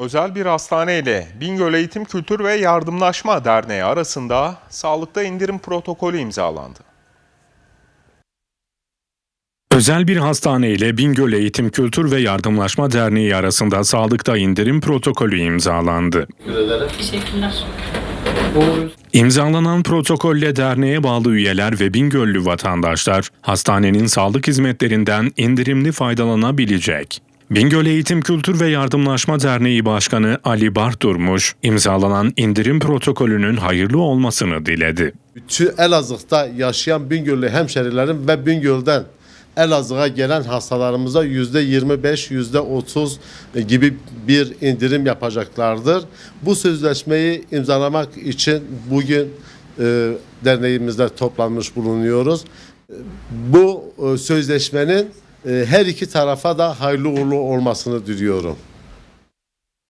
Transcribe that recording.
Özel bir hastane ile Bingöl Eğitim Kültür ve Yardımlaşma Derneği arasında sağlıkta indirim protokolü imzalandı. Özel bir hastane ile Bingöl Eğitim Kültür ve Yardımlaşma Derneği arasında sağlıkta indirim protokolü imzalandı. Teşekkürler. İmzalanan protokolle derneğe bağlı üyeler ve Bingöllü vatandaşlar hastanenin sağlık hizmetlerinden indirimli faydalanabilecek. Bingöl Eğitim Kültür ve Yardımlaşma Derneği Başkanı Ali Barturmuş, imzalanan indirim protokolünün hayırlı olmasını diledi. Bütün Elazığ'da yaşayan Bingöllü hemşerilerin ve Bingöl'den Elazığ'a gelen hastalarımıza yüzde 25, yüzde 30 gibi bir indirim yapacaklardır. Bu sözleşmeyi imzalamak için bugün e, derneğimizde toplanmış bulunuyoruz. Bu e, sözleşmenin her iki tarafa da hayırlı uğurlu olmasını diliyorum.